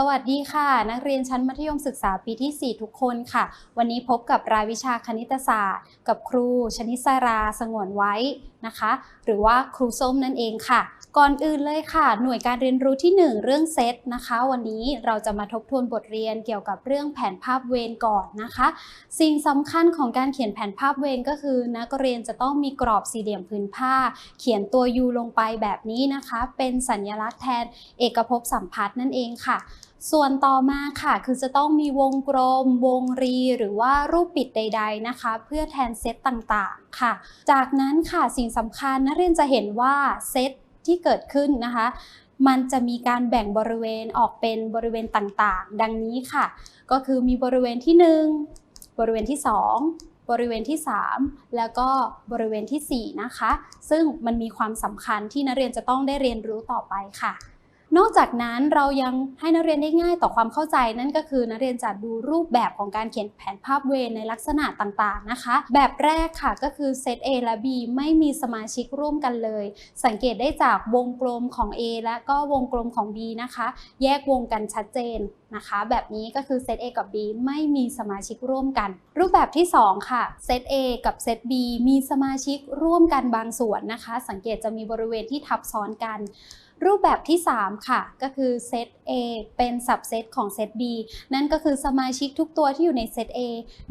สวัสดีค่ะ นักเรียนชั้นมัธยมศึกษาปีที่ 4 ทุกคนค่ะ วันนี้พบกับรายวิชาคณิตศาสตร์ กับครูชนิสราสงวนไว้นะคะ หรือว่าครูส้มนั่นเองค่ะ ก่อนอื่นเลยค่ะ หน่วยการเรียนรู้ที่ 1 เรื่องเซตนะคะ วันนี้เราจะมาทบทวนบทเรียนเกี่ยวกับเรื่องแผนภาพเวรก่อนนะคะ สิ่งสำคัญของการเขียนแผนภาพเวรก็คือ นักเรียนจะต้องมีกรอบสี่เหลี่ยมผืนผ้า เขียนตัว U ลงไปแบบนี้นะคะ เป็นสัญลักษณ์แทนเอกภพสัมพัทธ์นั่นเองค่ะส่วนต่อมาค่ะ คือจะต้องมีวงกลม วงรี หรือว่ารูปปิดใด ๆนะคะ เพื่อแทนเซตต่างๆค่ะ จากนั้นค่ะสิ่งสำคัญนักเรียนจะเห็นว่าเซตที่เกิดขึ้นนะคะ มันจะมีการแบ่งบริเวณออกเป็นบริเวณต่างๆ ดังนี้ค่ะ ก็คือมีบริเวณที่ 1 บริเวณที่ 2บริเวณที่ 3 แล้วก็บริเวณทีสี่4 นะคะ ซึ่งมันมีความสำคัญที่นักเรียนจะต้องได้เรียนรู้ต่อไปค่ะ นอกจากนั้นเรายังให้นักเรียนได้ง่ายต่อความเข้าใจนั่นก็คือนักเรียนจะดูรูปแบบของการเขียนแผนภาพเวรในลักษณะต่างๆนะคะ แบบแรกค่ะก็คือเซต A และ B ไม่มีสมาชิกร่วมกันเลย สังเกตได้จากวงกลมของ A และก็วงกลมของ B นะคะ แยกวงกันชัดเจนนะคะ แบบนี้ก็คือเซต A กับ B ไม่มีสมาชิกร่วมกัน รูปแบบที่ 2 ค่ะเซต A กับเซต B มีสมาชิกร่วมกันบางส่วนนะคะ สังเกตจะมีบริเวณที่ทับซ้อนกัน รูปแบบที่ 3 ค่ะ ก็คือเซต A เป็นสับเซตของเซต B นั่นก็คือสมาชิกทุกตัวที่อยู่ในเซต A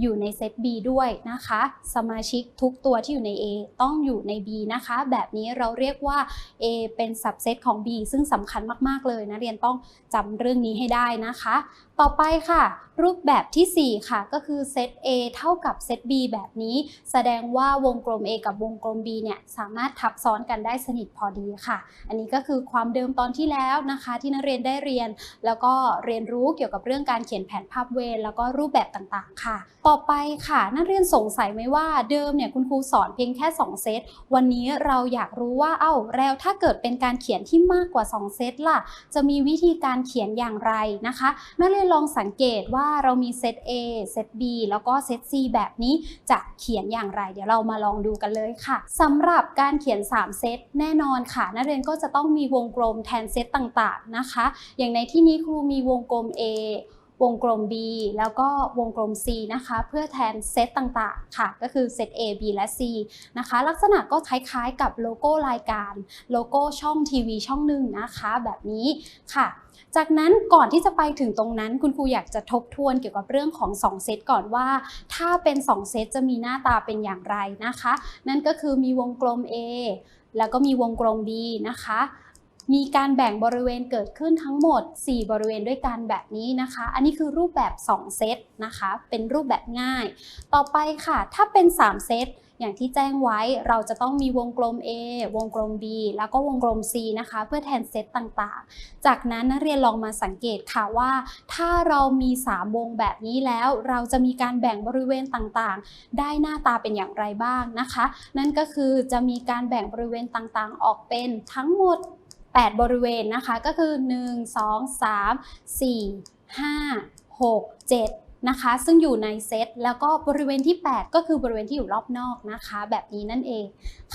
อยู่ในเซต B ด้วยนะคะ สมาชิกทุกตัวที่อยู่ใน A ต้องอยู่ใน B นะคะ แบบนี้เราเรียกว่า A เป็นสับเซตของ B ซึ่งสำคัญมาก ๆ เลยนะเรียนต้องจำเรื่องนี้ให้ได้นะคะต่อไปค่ะ รูปแบบทีสี่ 4 ค่ะ ก็คือเซต A เท่ากับเซต B แบบนี้ แสดงว่าวงกลม A กับวงกลม B เนี่ยสามารถทับซ้อนกันได้สนิทพอดีค่ะ อันนี้ก็คือความเดิมตอนที่แล้วนะคะ ที่นักเรียนได้เรียน แล้วก็เรียนรู้เกี่ยวกับเรื่องการเขียนแผนภาพเวรแล้วก็รูปแบบต่างๆ ค่ะ ต่อไปค่ะ นักเรียนสงสัยไหมว่าเดิมเนี่ยคุณครูสอนเพียงแค่ 2 เซต วันนี้เราอยากรู้ว่าเอ้าแล้วถ้าเกิดเป็นการเขียนที่มากกว่า 2 เซตล่ะ จะมีวิธีการเขียนอย่างไรนะคะ นักเรียนลองสังเกตว่าเรามีเซต A เซต B แล้วก็เซต C แบบนี้จะเขียนอย่างไร เดี๋ยวเรามาลองดูกันเลยค่ะสำหรับการเขียน 3 เซตแน่นอนค่ะนักเรียนก็จะต้องมีวงกลมแทนเซตต่างๆนะคะ อย่างในที่นี้ครูมีวงกลม A วงกลม B แล้วก็วงกลม C นะคะ เพื่อแทนเซตต่างๆ ค่ะ ก็คือเซต A B และ C นะคะ ลักษณะก็คล้ายๆกับโลโก้รายการ โลโก้ช่องทีวีช่องหนึ่งนะคะ แบบนี้ค่ะ จากนั้นก่อนที่จะไปถึงตรงนั้น คุณครูอยากจะทบทวนเกี่ยวกับเรื่องของ 2 เซตก่อนว่า ถ้าเป็น 2 เซตจะมีหน้าตาเป็นอย่างไรนะคะ นั่นก็คือมีวงกลม A แล้วก็มีวงกลม B นะคะ มีการแบ่งบริเวณเกิดขึ้นทั้งหมด 4 บริเวณด้วยกันแบบนี้นะคะ อันนี้คือรูปแบบ 2 เซตนะคะ เป็นรูปแบบง่าย ต่อไปค่ะ ถ้าเป็น 3 เซต อย่างที่แจ้งไว้เราจะต้องมีวงกลม A วงกลม B แล้วก็วงกลม C นะคะ เพื่อแทนเซตต่างๆ จากนั้นนักเรียนลองมาสังเกตค่ะว่า ถ้าเรามี 3 วงแบบนี้แล้ว เราจะมีการแบ่งบริเวณต่างๆ ได้หน้าตาเป็นอย่างไรบ้างนะคะ นั่นก็คือจะมีการแบ่งบริเวณต่างๆ ออกเป็นทั้งหมด 8 บริเวณนะคะก็คือ 1 2 3 4 5 6 7 นะคะ ซึ่งอยู่ในเซตแล้วก็บริเวณที่ 8 ก็คือบริเวณที่อยู่รอบนอกนะคะ แบบนี้นั่นเอง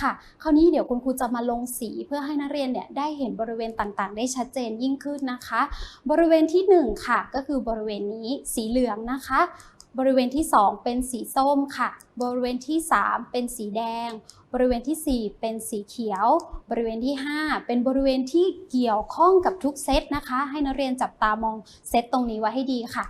ค่ะ คราวนี้เดี๋ยวคุณครูจะมาลงสีเพื่อให้นักเรียนเนี่ยได้เห็นบริเวณต่างๆ ได้ชัดเจนยิ่งขึ้นนะคะ บริเวณที่ 1 ค่ะ ก็คือบริเวณนี้สีเหลืองนะคะบริเวณที่ 2 เป็นสีส้มค่ะ บริเวณที่ 3 เป็นสีแดง บริเวณที่ 4 เป็นสีเขียว บริเวณที่ 5 เป็นบริเวณที่เกี่ยวข้องกับทุกเซตนะคะ ให้นักเรียนจับตามองเซตตรงนี้ไว้ให้ดีค่ะ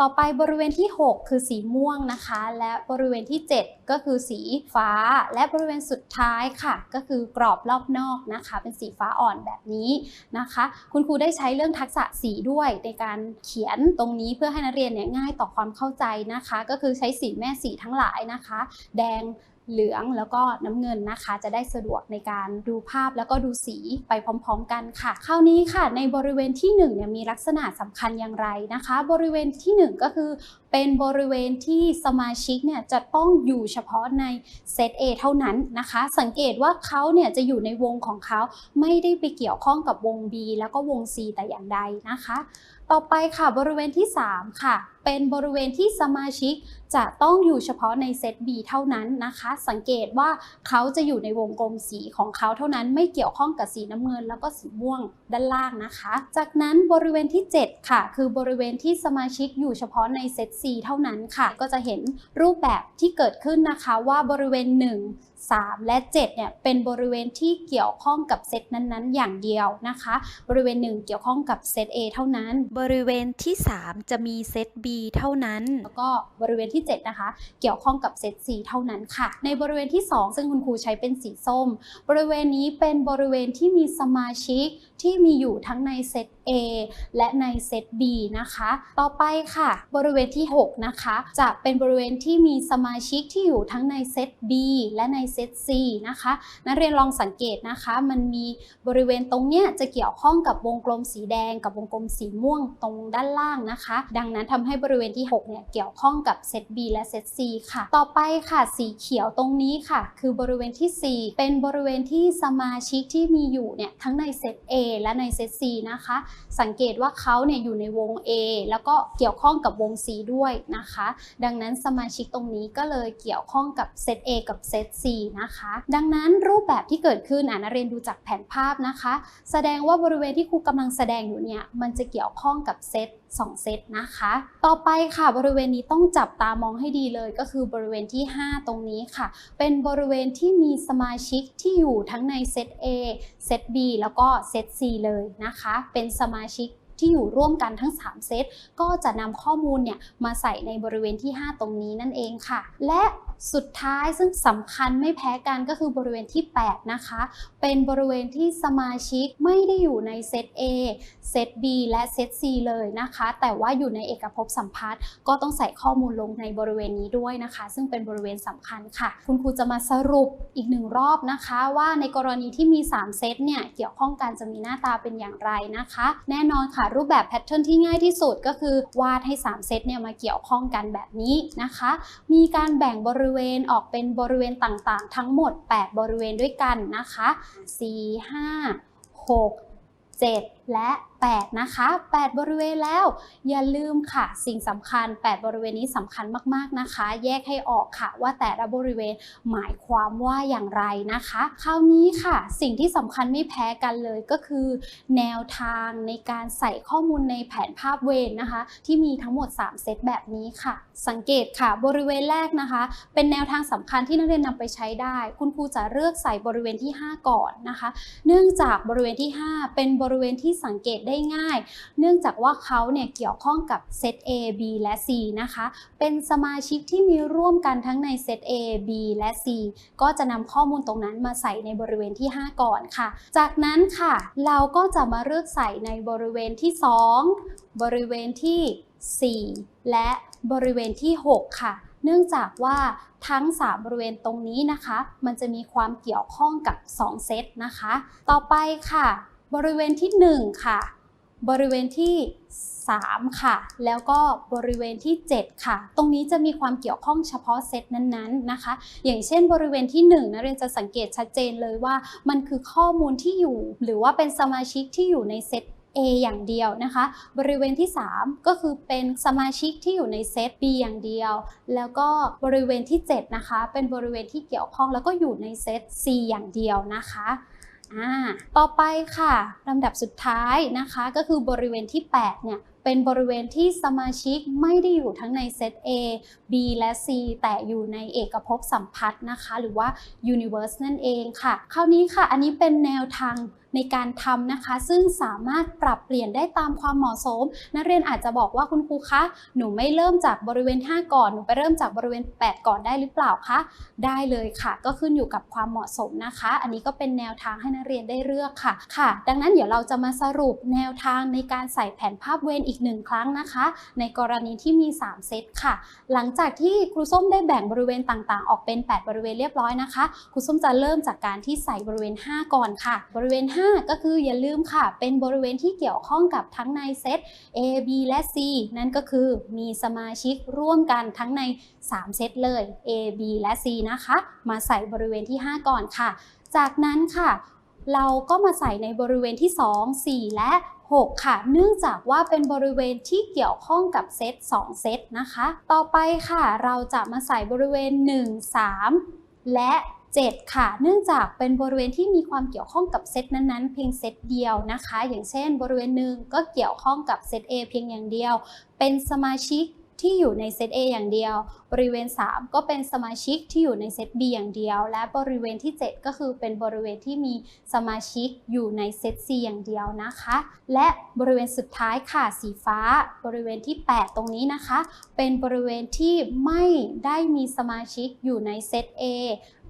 ต่อไปบริเวณที่ 6 คือสีม่วงนะคะ และบริเวณที่ 7 ก็คือสีฟ้า และบริเวณสุดท้ายค่ะ ก็คือกรอบรอบนอกนะคะ เป็นสีฟ้าอ่อนแบบนี้นะคะ คุณครูได้ใช้เรื่องทักษะสีด้วยในการเขียนตรงนี้เพื่อให้นักเรียนเนี่ยง่ายต่อความเข้าใจนะคะ ก็คือใช้สีแม่สีทั้งหลายนะคะ แดง เหลืองแล้วก็น้ำเงินนะคะ จะได้สะดวกในการดูภาพแล้วก็ดูสีไปพร้อมๆ กันค่ะ คราวนี้ค่ะ ในบริเวณที่1เนี่ยมีลักษณะสำคัญอย่างไรนะคะ บริเวณที่ 1 ก็คือเป็นบริเวณที่สมาชิกเนี่ยจะต้องอยู่เฉพาะในเซต A เท่านั้นนะคะ สังเกตว่าเขาเนี่ยจะอยู่ในวงของเขาไม่ได้ไปเกี่ยวข้องกับวง B แล้วก็วง C แต่อย่างใดนะคะ ต่อไปค่ะบริเวณที่ 3 ค่ะเป็นบริเวณที่สมาชิกจะต้องอยู่เฉพาะในเซต B เท่านั้นนะคะ สังเกตว่าเขาจะอยู่ในวงกลมสีของเขาเท่านั้นไม่เกี่ยวข้องกับสีน้ำเงิน แล้วก็สีม่วงด้านล่างนะคะ จากนั้นบริเวณที่ 7 ค่ะ คือบริเวณที่สมาชิกอยู่เฉพาะในเซต C เท่านั้นค่ะ ก็จะเห็นรูปแบบที่เกิดขึ้นนะคะว่าบริเวณ 1 3 และ 7 เนี่ย เป็นบริเวณที่เกี่ยวข้องกับเซตนั้นๆ อย่างเดียวนะคะ บริเวณ 1 เกี่ยวข้องกับเซต A เท่านั้น บริเวณที่ 3 จะมีเซต B เท่านั้น แล้วก็บริเวณที่ 7 นะคะ เกี่ยวข้องกับเซต C เท่านั้นค่ะ ในบริเวณที่ 2 ซึ่งคุณครูใช้เป็นสีส้ม บริเวณนี้เป็นบริเวณที่มีสมาชิก ที่มีอยู่ทั้งในเซต A และในเซต B นะคะ ต่อไปค่ะ บริเวณที่ 6 นะคะ จะเป็นบริเวณที่มีสมาชิกที่อยู่ทั้งในเซต B และในเซต C นะคะ นักเรียนลองสังเกตนะคะ มันมีบริเวณตรงเนี้ยจะเกี่ยวข้องกับวงกลมสีแดง กับวงกลมสีม่วงตรงด้านล่างนะคะ ดังนั้นทำให้บริเวณที่ 6 เนี่ยเกี่ยวข้องกับเซต B และเซต C ค่ะ ต่อไปค่ะสีเขียวตรงนี้ค่ะ คือบริเวณที่ 4 เป็นบริเวณที่สมาชิกที่มีอยู่เนี่ยทั้งในเซต A และในเซต C นะคะ สังเกตว่าเขาเนี่ยอยู่ในวง A แล้วก็เกี่ยวข้องกับวง C ด้วยนะคะ ดังนั้นสมาชิกตรงนี้ก็เลยเกี่ยวข้องกับเซต A กับเซต C นะคะ ดังนั้นรูปแบบที่เกิดขึ้นอ่านักเรียนดูจากแผนภาพนะคะ แสดงว่าบริเวณที่ครูกำลังแสดงอยู่เนี่ยมันจะเกี่ยวข้องกับเซต 2 เซตนะคะ ต่อไปค่ะบริเวณนี้ต้องจับตามองให้ดีเลยก็คือบริเวณที่ 5 ตรงนี้ค่ะ เป็นบริเวณที่มีสมาชิกที่อยู่ทั้งในเซต A เซต B แล้วก็เซต C เลยนะคะ เป็นสมาชิกที่อยู่ร่วมกันทั้ง 3 เซต ก็จะนำข้อมูลเนี่ยมาใส่ในบริเวณที่ 5 ตรงนี้นั่นเองค่ะ และ สุดท้ายซึ่งสำคัญไม่แพ้กันก็คือบริเวณที่ 8 นะคะ เป็นบริเวณที่สมาชิกไม่ได้อยู่ในเซต A เซต B และเซต C เลยนะคะ แต่ว่าอยู่ในเอกภพสัมพัทธ์ก็ต้องใส่ข้อมูลลงในบริเวณนี้ด้วยนะคะ ซึ่งเป็นบริเวณสำคัญค่ะ คุณครูจะมาสรุปอีกหนึ่งรอบนะคะ ว่าในกรณีที่มี 3 เซตเนี่ยเกี่ยวข้องกันจะมีหน้าตาเป็นอย่างไรนะคะ แน่นอนค่ะ รูปแบบแพทเทิร์นที่ง่ายที่สุดก็คือวาดให้ 3 เซตเนี่ยมาเกี่ยวข้องกันแบบนี้นะคะ มีการแบ่งบริเวณออกเป็นบริเวณต่างๆ ทั้งหมด 8 บริเวณด้วยกันนะคะ 4 5 6 7 และ 8 นะคะ 8 บริเวณแล้ว อย่าลืมค่ะ สิ่งสำคัญ 8 บริเวณนี้สำคัญมากๆนะคะ แยกให้ออกค่ะว่าแต่ละบริเวณหมายความว่าอย่างไรนะคะ คราวนี้ค่ะ สิ่งที่สำคัญไม่แพ้กันเลยก็คือ แนวทางในการใส่ข้อมูลในแผนภาพเวรนะคะ ที่มีทั้งหมด 3 เซตแบบนี้ค่ะ สังเกตค่ะ บริเวณแรกนะคะ เป็นแนวทางสำคัญที่นักเรียนนำไปใช้ได้ คุณครูจะเลือกใส่บริเวณที่ 5 ก่อนนะคะ เนื่องจากบริเวณที่ 5 เป็นบริเวณที่สังเกตได้ง่าย เนื่องจากว่าเขาเนี่ยเกี่ยวข้องกับเซต A B และ C นะคะ เป็นสมาชิกที่มีร่วมกันทั้งในเซต A B และ C ก็จะนำข้อมูลตรงนั้นมาใส่ในบริเวณที่ 5 ก่อนค่ะ จากนั้นค่ะ เราก็จะมาเลือกใส่ในบริเวณที่ 2 บริเวณที่ 4 และบริเวณที่ 6 ค่ะ เนื่องจากว่าทั้ง 3 บริเวณตรงนี้นะคะ มันจะมีความเกี่ยวข้องกับ 2 เซตนะคะ ต่อไปค่ะ บริเวณที่ 1 ค่ะ บริเวณที่ 3 ค่ะ แล้วก็บริเวณที่ 7 ค่ะ ตรงนี้จะมีความเกี่ยวข้องเฉพาะเซตนั้นๆนะคะ อย่างเช่น บริเวณที่1นักเรียนจะสังเกตชัดเจนเลยว่า มันคือข้อมูลที่อยู่ หรือว่าเป็นสมาชิกที่อยู่ในเซต A อย่างเดียวนะคะ บริเวณที่ 3 ก็คือเป็นสมาชิกที่อยู่ในเซต B อย่างเดียว แล้วก็บริเวณที่ 7 นะคะ เป็นบริเวณที่เกี่ยวข้องแล้วก็อยู่ในเซต C อย่างเดียวนะคะ อ่าต่อไปค่ะลำดับสุดท้ายนะคะ ก็คือบริเวณที่8เนี่ย เป็นบริเวณที่สมาชิกไม่ได้อยู่ทั้งในเซต A B และ C แต่อยู่ในเอกภพสัมพัทธ์นะคะ หรือว่า universe นั่นเองค่ะ คราวนี้ค่ะ อันนี้เป็นแนวทางในการทำนะคะ ซึ่งสามารถปรับเปลี่ยนได้ตามความเหมาะสม นักเรียนอาจจะบอกว่าคุณครูคะ หนูไม่เริ่มจากบริเวณ 5 ก่อน หนูไปเริ่มจากบริเวณ 8 ก่อนได้หรือเปล่าคะ ได้เลยค่ะ ก็ขึ้นอยู่กับความเหมาะสมนะคะ อันนี้ก็เป็นแนวทางให้นักเรียนได้เลือกค่ะ ค่ะ ดังนั้นเดี๋ยวเราจะมาสรุปแนวทางในการใส่แผนภาพเวรอีกหนึ่งครั้งนะคะ ในกรณีที่มี 3 เซตค่ะ หลังจากที่ครูส้มได้แบ่งบริเวณต่างๆ ออกเป็น 8 บริเวณเรียบร้อยนะคะ ครูส้มจะเริ่มจากการที่ใส่บริเวณ 5 ก่อนค่ะ บริเวณ 5 ก็คืออย่าลืมค่ะ เป็นบริเวณที่เกี่ยวข้องกับทั้งในเซต A B และ C นั่นก็คือมีสมาชิกร่วมกันทั้งใน 3 เซตเลย A B และ C นะคะ มาใส่บริเวณที่ 5 ก่อนค่ะ จากนั้นค่ะ เราก็มาใส่ในบริเวณที่ 2 4 และ 6 ค่ะ เนื่องจากว่าเป็นบริเวณที่เกี่ยวข้องกับเซต2 เซตนะคะ ต่อไปค่ะ เราจะมาใส่บริเวณ 1 3 และ 7 ค่ะ เนื่องจากเป็นบริเวณที่มีความเกี่ยวข้องกับเซตนั้นๆ เพียงเซตเดียวนะคะ อย่างเช่น บริเวณหนึ่งก็เกี่ยวข้องกับเซต A เพียงอย่างเดียว เป็นสมาชิก ที่อยู่ในเซต A อย่างเดียว บริเวณ 3 ก็เป็นสมาชิกที่อยู่ในเซต B อย่างเดียว และบริเวณที่ 7 ก็คือเป็นบริเวณที่มีสมาชิกอยู่ในเซต C อย่างเดียวนะคะ และบริเวณสุดท้ายค่ะสีฟ้า บริเวณที่ 8 ตรงนี้นะคะ เป็นบริเวณที่ไม่ได้มีสมาชิกอยู่ในเซต A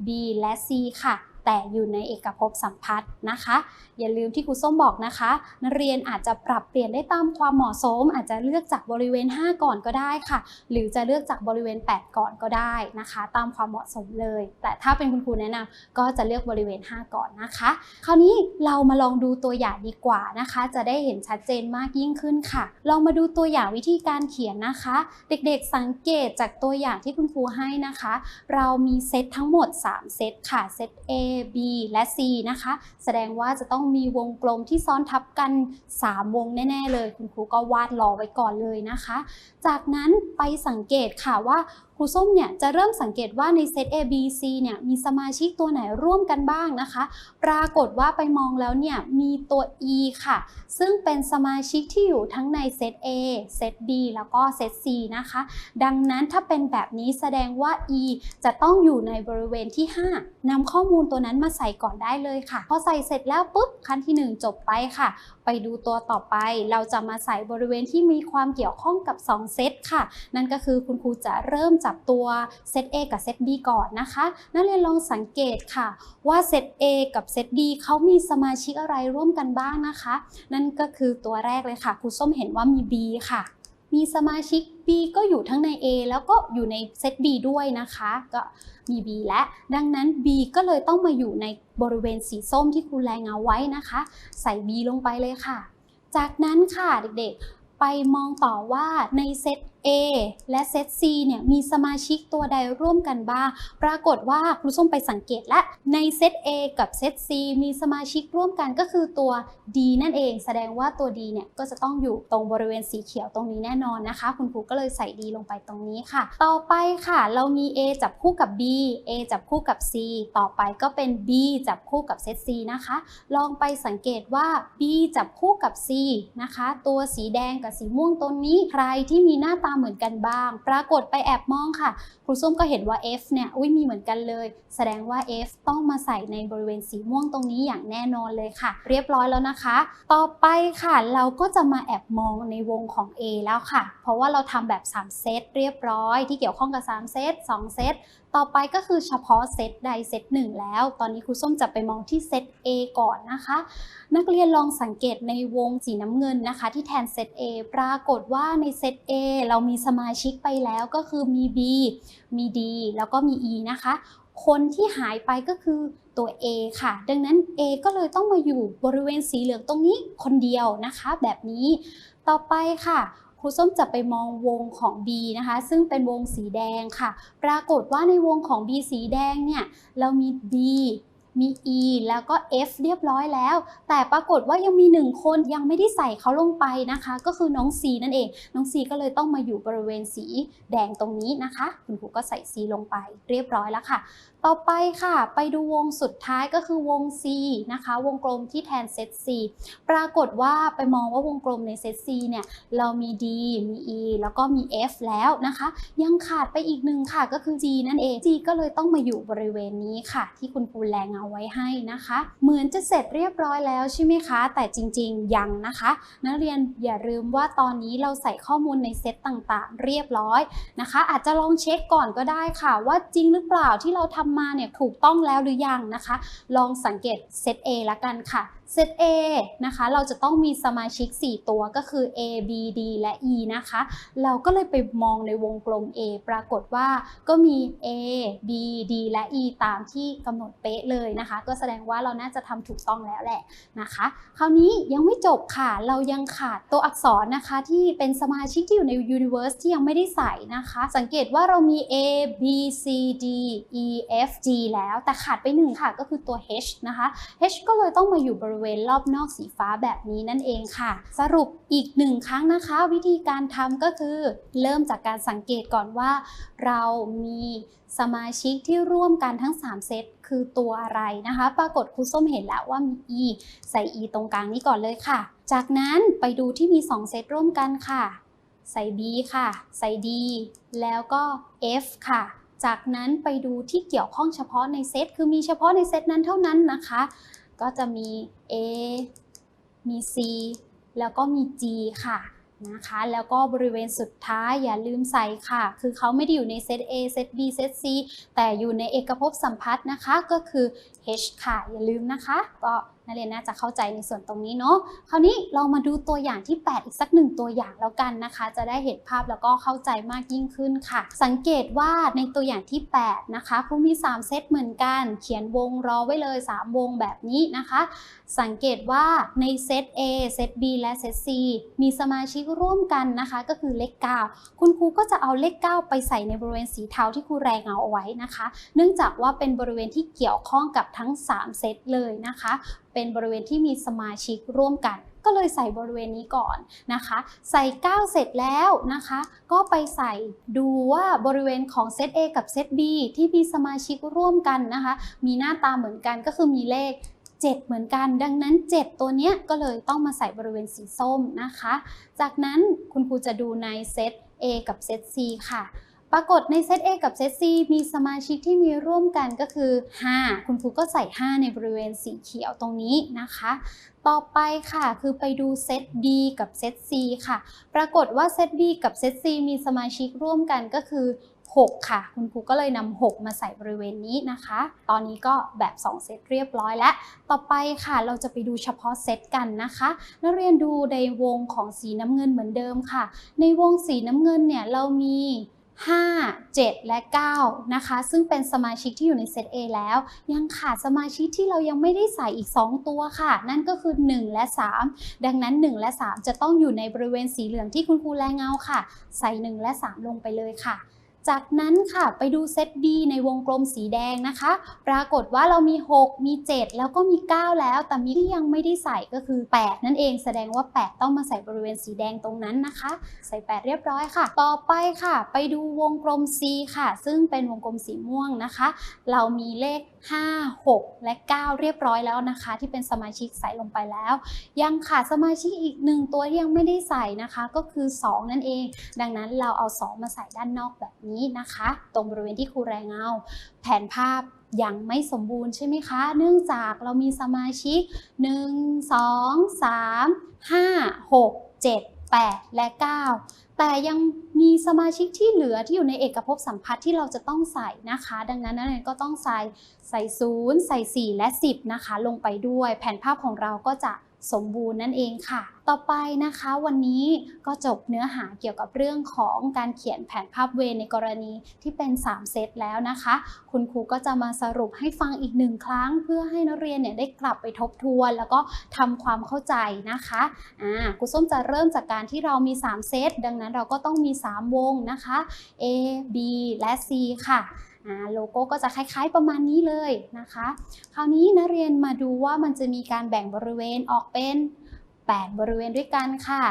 B และ C ค่ะ แต่อยู่ในเอกภพสัมพัทธ์นะคะ อย่าลืมที่ครูส้มบอกนะคะ นักเรียนอาจจะปรับเปลี่ยนได้ตามความเหมาะสม อาจจะเลือกจากบริเวณ 5 ก่อนก็ได้ค่ะ หรือจะเลือกจากบริเวณ 8 ก่อนก็ได้นะคะ ตามความเหมาะสมเลย แต่ถ้าเป็นคุณครูแนะนำก็จะเลือกบริเวณ 5 ก่อนนะคะ คราวนี้เรามาลองดูตัวอย่างดีกว่านะคะ จะได้เห็นชัดเจนมากยิ่งขึ้นค่ะ ลองมาดูตัวอย่างวิธีการเขียนนะคะ เด็กๆสังเกตจากตัวอย่างที่คุณครูให้นะคะ เรามีเซตทั้งหมด 3 เซตค่ะ เซต A B และ C นะคะ แสดงว่าจะต้องมีวงกลมที่ซ้อนทับกัน 3 วงแน่ ๆ เลย คุณครูก็วาดรอไว้ก่อนเลยนะคะจากนั้นไปสังเกตค่ะว่าครูส้มเนี่ยจะเริ่มสังเกตว่าในเซต A B C เนี่ยมีสมาชิกตัวไหนร่วมกันบ้างนะคะ ปรากฏว่าไปมองแล้วเนี่ยมีตัว E ค่ะ ซึ่งเป็นสมาชิกที่อยู่ทั้งในเซต A เซต B แล้วก็เซต C นะคะ ดังนั้นถ้าเป็นแบบนี้แสดงว่า E จะต้องอยู่ในบริเวณที่ 5นำข้อมูลตัวนั้นมาใส่ก่อนได้เลยค่ะ พอใส่เสร็จแล้วปุ๊บขั้นที่ 1 จบไปค่ะ ไปดูตัวต่อไป เราจะมาใส่บริเวณที่มีความเกี่ยวข้องกับ 2 เซตค่ะ นั่นก็คือคุณครูจะเริ่มจากตัวเซต A กับเซต B ก่อนนะคะ นักเรียนลองสังเกตค่ะ ว่าเซต A กับเซต B เขามีสมาชิกอะไรร่วมกันบ้างนะคะ นั่นก็คือตัวแรกเลยค่ะครูส้มเห็นว่ามี B ค่ะ มีสมาชิก B ก็อยู่ทั้งใน A แล้วก็อยู่ในเซต B ด้วยนะคะ ก็ มี B และดังนั้น B ก็เลยต้องมาอยู่ในบริเวณสีส้มที่ครูแรงเอาไว้นะคะ ใส่ B ลงไปเลยค่ะ จากนั้นค่ะเด็กๆ ไปมองต่อว่าในเซต A และเซต C เนี่ยมีสมาชิกตัวใดร่วมกันบ้าง ปรากฏว่าครูส้มไปสังเกตและในเซต A กับเซต C มีสมาชิกร่วมกันก็คือตัว D นั่นเอง แสดงว่าตัว D เนี่ยก็จะต้องอยู่ตรงบริเวณสีเขียวตรงนี้แน่นอนนะคะ คุณครูก็เลยใส่ D ลงไปตรงนี้ค่ะ ต่อไปค่ะ เรามี A จับคู่กับ B A จับคู่กับ C ต่อไปก็เป็น B จับคู่กับเซต C นะคะ ลองไปสังเกตว่า B จับคู่กับ C นะคะ ตัวสีแดงกับสีม่วงตัวนี้ใครที่มีหน้าตาเหมือนกันบ้าง ปรากฏไปแอบมองค่ะ ครูส้มก็เห็นว่า F เนี่ย อุ้ยมีเหมือนกันเลย แสดงว่า F ต้องมาใส่ในบริเวณสีม่วงตรงนี้อย่างแน่นอนเลยค่ะ เรียบร้อยแล้วนะคะ ต่อไปค่ะ เราก็จะมาแอบมองในวงของ A แล้วค่ะ เพราะว่าเราทำแบบ 3 เซตเรียบร้อยที่เกี่ยวข้องกับ 3 เซต 2 เซต ต่อไปก็คือเฉพาะเซตใดเซตหนึ่งแล้ว ตอนนี้ครูส้มจะไปมองที่เซต A ก่อนนะคะ นักเรียนลองสังเกตในวงสีน้ำเงินนะคะ ที่แทนเซต A ปรากฏว่าในเซต A เรามีสมาชิกไปแล้วก็คือมี B มี D แล้วก็มี E นะคะ คนที่หายไปก็คือตัว A ค่ะ ดังนั้น A ก็เลยต้องมาอยู่บริเวณสีเหลืองตรงนี้คนเดียวนะคะ แบบนี้ ต่อไปค่ะครูส้มจะไปมองวงของ B นะคะ ซึ่งเป็นวงสีแดงค่ะ ปรากฏว่าในวงของ B สีแดงเนี่ย เรามี B มี E แล้วก็ F เรียบร้อยแล้ว แต่ปรากฏว่ายังมีหนึ่งคนยังไม่ได้ใส่เขาลงไปนะคะ ก็คือน้อง C นั่นเอง น้อง C ก็เลยต้องมาอยู่บริเวณสีแดงตรงนี้นะคะ คุณครูก็ใส่ C ลงไปเรียบร้อยแล้วค่ะ ต่อไปค่ะ ไปดูวงสุดท้ายก็คือวง C นะคะ วงกลมที่แทนเซต C ปรากฏว่าไปมองว่าวงกลมในเซต C เนี่ย เรามี D มี E แล้วก็มี F แล้วนะคะ ยังขาดไปอีกหนึ่งค่ะก็คือ G นั่นเอง G ก็เลยต้องมาอยู่บริเวณนี้ค่ะ ที่คุณครูแรงเอาไว้ให้นะคะ เหมือนจะเสร็จเรียบร้อยแล้วใช่ไหมคะ แต่จริงๆ ยังนะคะ นักเรียนอย่าลืมว่าตอนนี้เราใส่ข้อมูลในเซตต่างๆ เรียบร้อยนะคะ อาจจะลองเช็คก่อนก็ได้ค่ะ ว่าจริงหรือเปล่าที่เราทำมาเนี่ยถูกต้องแล้วหรือยังนะคะ ลองสังเกตเซต A ละกันค่ะ เซต A นะคะ เราจะต้องมีสมาชิก 4 ตัวก็คือ A B D และ E นะคะ เราก็เลยไปมองในวงกลม A ปรากฏว่าก็มี A B D และ E ตามที่กำหนดเป๊ะเลยนะคะ ก็แสดงว่าเราน่าจะทำถูกต้องแล้วแหละนะคะ คราวนี้ยังไม่จบค่ะ เรายังขาดตัวอักษรนะคะ ที่เป็นสมาชิกที่อยู่ใน Universe ที่ยังไม่ได้ใส่นะคะ สังเกตว่าเรามี A B C D E F G แล้ว แต่ขาดไปหนึ่งค่ะก็คือตัว H นะคะ H ก็เลยต้องมาอยู่บริเวณรอบนอกสีฟ้าแบบนี้นั่นเองค่ะ สรุปอีกหนึ่งครั้งนะคะ วิธีการทำก็คือ เริ่มจากการสังเกตก่อนว่า เรามีสมาชิกที่ร่วมกันทั้ง 3 เซตคือตัวอะไรนะคะ ปรากฏครูส้มเห็นแล้วว่ามี E ใส่ E ตรงกลางนี้ก่อนเลยค่ะ จากนั้นไปดูที่มี 2 เซตร่วมกันค่ะ ใส่ B ค่ะ ใส่ D แล้วก็ F ค่ะจากนั้นไปดูที่เกี่ยวข้องเฉพาะในเซต คือมีเฉพาะในเซตนั้นเท่านั้นนะคะ ก็จะมี A มี C แล้วก็มี G ค่ะนะคะ แล้วก็บริเวณสุดท้ายอย่าลืมใส่ค่ะ คือเขาไม่ได้อยู่ในเซต A เซต B เซต C แต่อยู่ในเอกภพสัมพัทธ์นะคะ ก็คือ H ค่ะ อย่าลืมนะคะ ก็ นักเรียนน่าจะเข้าใจในส่วนตรงนี้เนาะคราวนี้เรามาดูตัวอย่างที่ 8 อีกสักหนึ่งตัวอย่างแล้วกันนะคะ จะได้เห็นภาพแล้วก็เข้าใจมากยิ่งขึ้นค่ะ สังเกตว่าในตัวอย่างที่ 8 นะคะครูมี 3 เซตเหมือนกัน เขียนวงรอไว้เลย 3 วงแบบนี้นะคะ สังเกตว่าในเซต A เซต B และเซต C มีสมาชิกร่วมกันนะคะ ก็คือเลข 9 คุณครูก็จะเอาเลข 9 ไปใส่ในบริเวณสีเทาที่ครูแรงเอาเอาไว้นะคะ เนื่องจากว่าเป็นบริเวณที่เกี่ยวข้องกับทั้ง 3 เซตเลยนะคะเป็นบริเวณที่มีสมาชิกร่วมกัน ก็เลยใส่บริเวณนี้ก่อนนะคะ ใส่ 9 เสร็จแล้วนะคะ ก็ไปใส่ดูว่าบริเวณของเซต A กับเซต B ที่มีสมาชิกร่วมกันนะคะ มีหน้าตาเหมือนกันก็คือมีเลข7 เหมือนกัน ดังนั้น 7 ตัวเนี้ยก็เลยต้องมาใส่บริเวณสีส้มนะคะ จากนั้นคุณครูจะดูในเซต A กับเซต C ค่ะ ปรากฏในเซต A กับเซต C มีสมาชิกที่มีร่วมกันก็คือ 5 คุณครูก็ใส่ 5 ในบริเวณสีเขียวตรงนี้นะคะ ต่อไปค่ะคือไปดูเซต B กับเซต C ค่ะ ปรากฏว่าเซต B กับเซต C มีสมาชิกร่วมกันก็คือ 6 ค่ะ คุณครูก็เลยนำ6มาใส่บริเวณนี้นะคะ ตอนนี้ก็แบบ 2 เซตเรียบร้อยแล้ว ต่อไปค่ะเราจะไปดูเฉพาะเซตกันนะคะนักเรียนดูในวงของสีน้ำเงินเหมือนเดิมค่ะ ในวงสีน้ำเงินเนี่ยเรามี 5 7 และ 9 นะคะ ซึ่งเป็นสมาชิกที่อยู่ในเซต A แล้ว ยังขาดสมาชิกที่เรายังไม่ได้ใส่อีก 2 ตัวค่ะ นั่นก็คือ 1 และ 3 ดังนั้น 1 และ 3 จะต้องอยู่ในบริเวณสีเหลืองที่คุณครูแรงเงาค่ะ ใส่ 1 และ 3 ลงไปเลยค่ะ จากนั้นค่ะไปดูเซต B ในวงกลมสีแดงนะคะ ปรากฏว่าเรามี 6 มี 7 แล้วก็มี 9 แล้ว แต่มีที่ยังไม่ได้ใส่ก็คือ 8 นั่นเองแสดงว่า 8 ต้องมาใส่บริเวณสีแดงตรงนั้นนะคะ ใส่ 8 เรียบร้อยค่ะ ต่อไปค่ะ ไปดูวงกลม C ค่ะ ซึ่งเป็นวงกลมสีม่วงนะคะ เรามีเลข 5 6 และ 9 เรียบร้อยแล้วนะคะ ที่เป็นสมาชิกใส่ลงไปแล้ว ยังขาดสมาชิกอีกหนึ่งตัวที่ยังไม่ได้ใส่นะคะ ก็คือ 2 นั่นเอง ดังนั้นเราเอา 2 มาใส่ด้านนอกแบบนี้นะคะ ตรงบริเวณที่ครูแรงเงา แผนภาพยังไม่สมบูรณ์ใช่ไหมคะ เนื่องจากเรามีสมาชิก 1 2 3 5 6 7 8 และ 9 แต่ยังมีสมาชิกที่เหลือที่อยู่ในเอกภพสัมพัทธ์ที่เราจะต้องใส่นะคะ ดังนั้นนักเรียนก็ต้องใส่ใส่0ใส่ 4 และ 10 นะคะ ลงไปด้วยแผนภาพของเราก็จะสมบูรณ์นั่นเองค่ะ ต่อไปนะคะวันนี้ก็จบเนื้อหาเกี่ยวกับเรื่องของการเขียนแผนภาพเวรในกรณีที่เป็น 3 เซตแล้วนะคะ คุณครูก็จะมาสรุปให้ฟังอีกหนึ่งครั้ง เพื่อให้นักเรียนเนี่ยได้กลับไปทบทวน แล้วก็ทำความเข้าใจนะคะอ่าครูส้มจะเริ่มจากการที่เรามี 3 เซต ดังนั้นเราก็ต้องมี 3 วงนะคะ A B และ C ค่ะโลโก้ก็จะคล้ายๆประมาณนี้เลยนะคะ คราวนี้นักเรียนมาดูว่ามันจะมีการแบ่งบริเวณออกเป็น 8 บริเวณด้วยกันค่ะ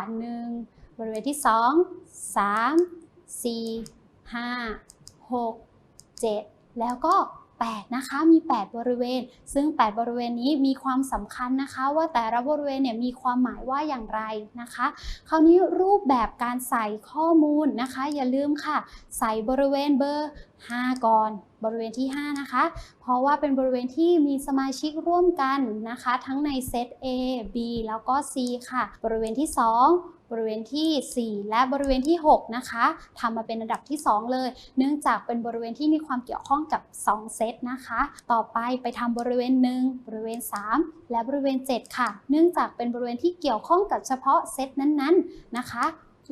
1 บริเวณที่ 2 3 4 5 6 7 แล้วก็ 8 นะคะ มี 8 บริเวณ ซึ่ง 8 บริเวณนี้มีความสำคัญนะคะ ว่าแต่ละบริเวณเนี่ยมีความหมายว่าอย่างไรนะคะ คราวนี้รูปแบบการใส่ข้อมูลนะคะ อย่าลืมค่ะ ใส่บริเวณเบอร์ 5 ก่อน บริเวณที่ 5 นะคะ เพราะว่าเป็นบริเวณที่มีสมาชิกร่วมกันนะคะ ทั้งในเซต A B แล้วก็ C ค่ะ บริเวณที่ 2บริเวณที่ 4 และบริเวณที่ 6 นะคะทำมาเป็นอันดับที่ 2 เลย เนื่องจากเป็นบริเวณที่มีความเกี่ยวข้องกับ 2 เซตนะคะ ต่อไปไปทำบริเวณ 1 บริเวณ 3 และบริเวณ 7 ค่ะ เนื่องจากเป็นบริเวณที่เกี่ยวข้องกับเฉพาะเซตนั้นๆนะคะ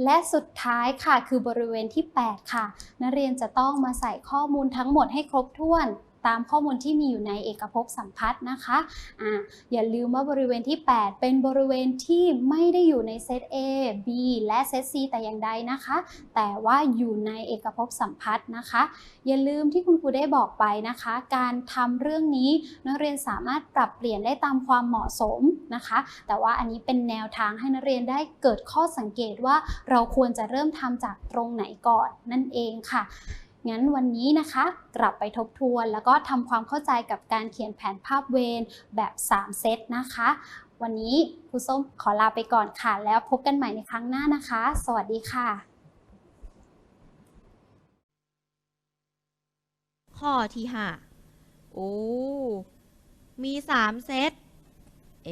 และสุดท้ายค่ะคือบริเวณที่ 8 ค่ะ นักเรียนจะต้องมาใส่ข้อมูลทั้งหมดให้ครบถ้วน ตามข้อมูลที่มีอยู่ในเอกภพสัมพัทธ์นะคะอ่าอย่าลืมว่าบริเวณที่ 8 เป็นบริเวณที่ไม่ได้อยู่ในเซต A B และเซต C แต่อย่างใดนะคะ แต่ว่าอยู่ในเอกภพสัมพัทธ์นะคะ อย่าลืมที่คุณครูได้บอกไปนะคะ การทำเรื่องนี้นักเรียนสามารถปรับเปลี่ยนได้ตามความเหมาะสมนะคะ แต่ว่าอันนี้เป็นแนวทางให้นักเรียนได้เกิดข้อสังเกตว่าเราควรจะเริ่มทำจากตรงไหนก่อนนั่นเองค่ะ งั้นวันนี้นะคะ กลับไปทบทวน แล้วก็ทำความเข้าใจกับการเขียนแผนภาพเวรแบบ 3 เซตนะคะ วันนี้ครูส้มขอลาไปก่อนค่ะ แล้วพบกันใหม่ในครั้งหน้านะคะ สวัสดีค่ะ ข้อที่ห้าโอ้ มีสามเซต A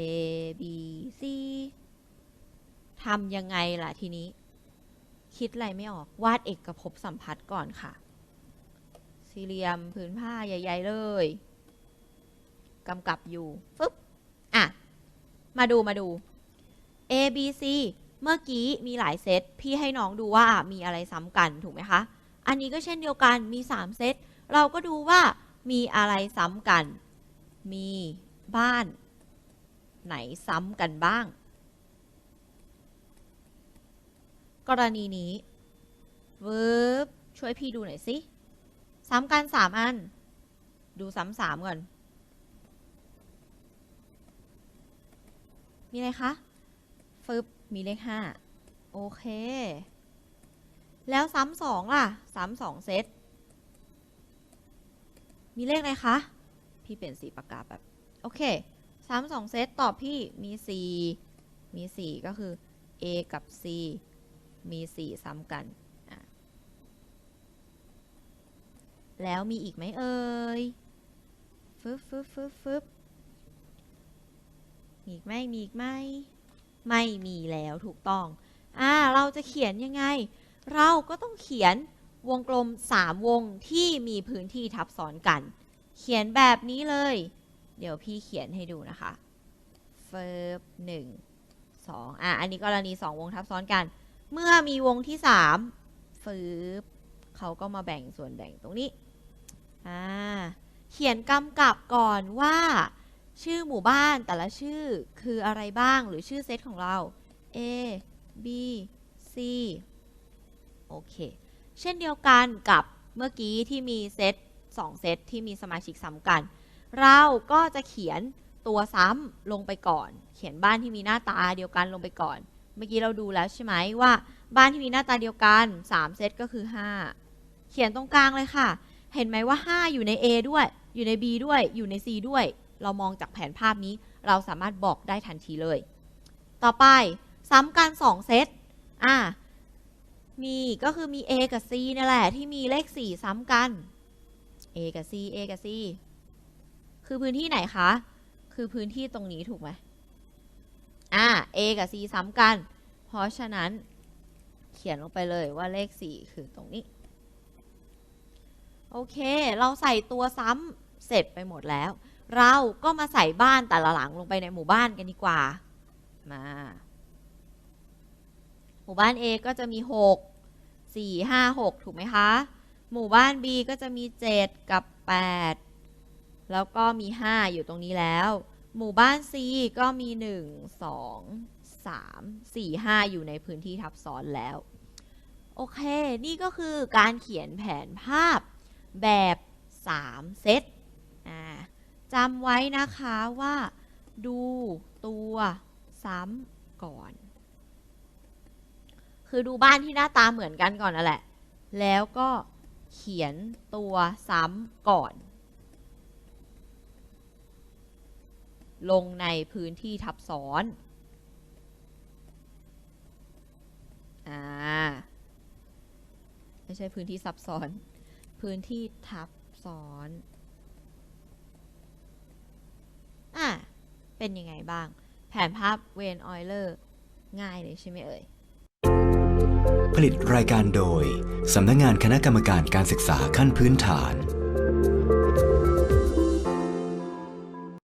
B C ทำยังไงล่ะทีนี้ คิดอะไรไม่ออกวาดเอกภพสัมพัทธ์ก่อนค่ะ สี่เหลี่ยมผืนผ้าใหญ่ ๆ เลยกำกับอยู่ฟึบอะ มาดูมาดู A B C เมื่อกี้มีหลายเซต พี่ให้น้องดูว่ามีอะไรซ้ำกันถูกไหมคะ อันนี้ก็เช่นเดียวกันมี 3 เซต เราก็ดูว่ามีอะไรซ้ำกัน มีบ้าน ไหนซ้ำกันบ้าง กรณีนี้วืบช่วยพี่ดูหน่อยสิ ซ้ำกัน3อัน ดูซ้ำสามก่อน มีอะไรคะฟึบมีเลข5โอเค แล้วซ้ำสองล่ะซ้ำสองเซต มีเลขอะไรคะ พี่เปลี่ยนสีปากกาแบบ โอเคซ้ำสองเซตตอบพี่มี4มี4ก็คือ A กับ C มี4ซ้ำกันอะ แล้วมีอีกไหมเอ่ย ฟึบฟึบฟึบฟึบมีอีกไหมมีอีกไหม ไม่มีแล้วถูกต้อง อ่า เราจะเขียนยังไง เราก็ต้องเขียนวงกลม 3 วงที่มีพื้นที่ทับซ้อนกัน เขียนแบบนี้เลย เดี๋ยวพี่เขียนให้ดูนะคะเฟิร์บหนึ่งสองอะ อันนี้กรณี 2 วงทับซ้อนกัน เมื่อมีวงที่3ฟืบเขาก็มาแบ่งส่วนแบ่งตรงนี้ อ่าเขียนกำกับก่อนว่า ชื่อหมู่บ้านแต่ละชื่อคืออะไรบ้างหรือชื่อเซตของเรา A B C โอเค เช่นเดียวกันกับเมื่อกี้ที่มีเซต2เซตที่มีสมาชิกซ้ำกัน เราก็จะเขียนตัวซ้ำลงไปก่อน เขียนบ้านที่มีหน้าตาเดียวกันลงไปก่อน เมื่อกี้เราดูแล้วใช่ไหมว่า บ้านที่มีหน้าตาเดียวกัน 3 เซตก็คือ 5 เขียนตรงกลางเลยค่ะ เห็นไหมว่า 5 อยู่ใน A ด้วย อยู่ใน B ด้วย อยู่ใน C ด้วย เรามองจากแผนภาพนี้ เราสามารถบอกได้ทันทีเลย ต่อไปซ้ำกัน 2 เซต อะมีก็คือมี A กับ C นี่แหละ ที่มีเลข 4 ซ้ำกัน A กับ C A กับ C คือพื้นที่ไหนคะ คือพื้นที่ตรงนี้ถูกไหมอ่า A กับ C ซ้ำกัน เพราะฉะนั้นเขียนลงไปเลยว่าเลข 4 คือตรงนี้ โอเค เราใส่ตัวซ้ำเสร็จไปหมดแล้ว เราก็มาใส่บ้านแต่ละหลังลงไปในหมู่บ้านกันดีกว่า มา หมู่บ้าน A ก็จะมี 6 4 5 6 ถูกไหมคะ หมู่บ้าน B ก็จะมี 7 กับ 8 แล้วก็มี 5 อยู่ตรงนี้แล้ว หมู่บ้าน C ก็มี 1 2 3 4 5 อยู่ในพื้นที่ทับซ้อนแล้ว โอเค นี่ก็คือการเขียนแผนภาพ แบบ 3 เซตจำไว้นะคะว่าดูตัวซ้ำก่อน คือดูบ้านที่หน้าตาเหมือนกันก่อนนั่นแหละ แล้วก็เขียนตัวซ้ำก่อน ลงในพื้นที่ทับซ้อนอ่าไม่ใช่พื้นที่ซับซ้อน พื้นที่ทับซ้อน อะ เป็นยังไงบ้าง แผนภาพเวนออยเลอร์ง่ายเลยใช่ไหมเอ่ย ผลิตรายการโดย สำนักงานคณะกรรมการการศึกษาขั้นพื้นฐาน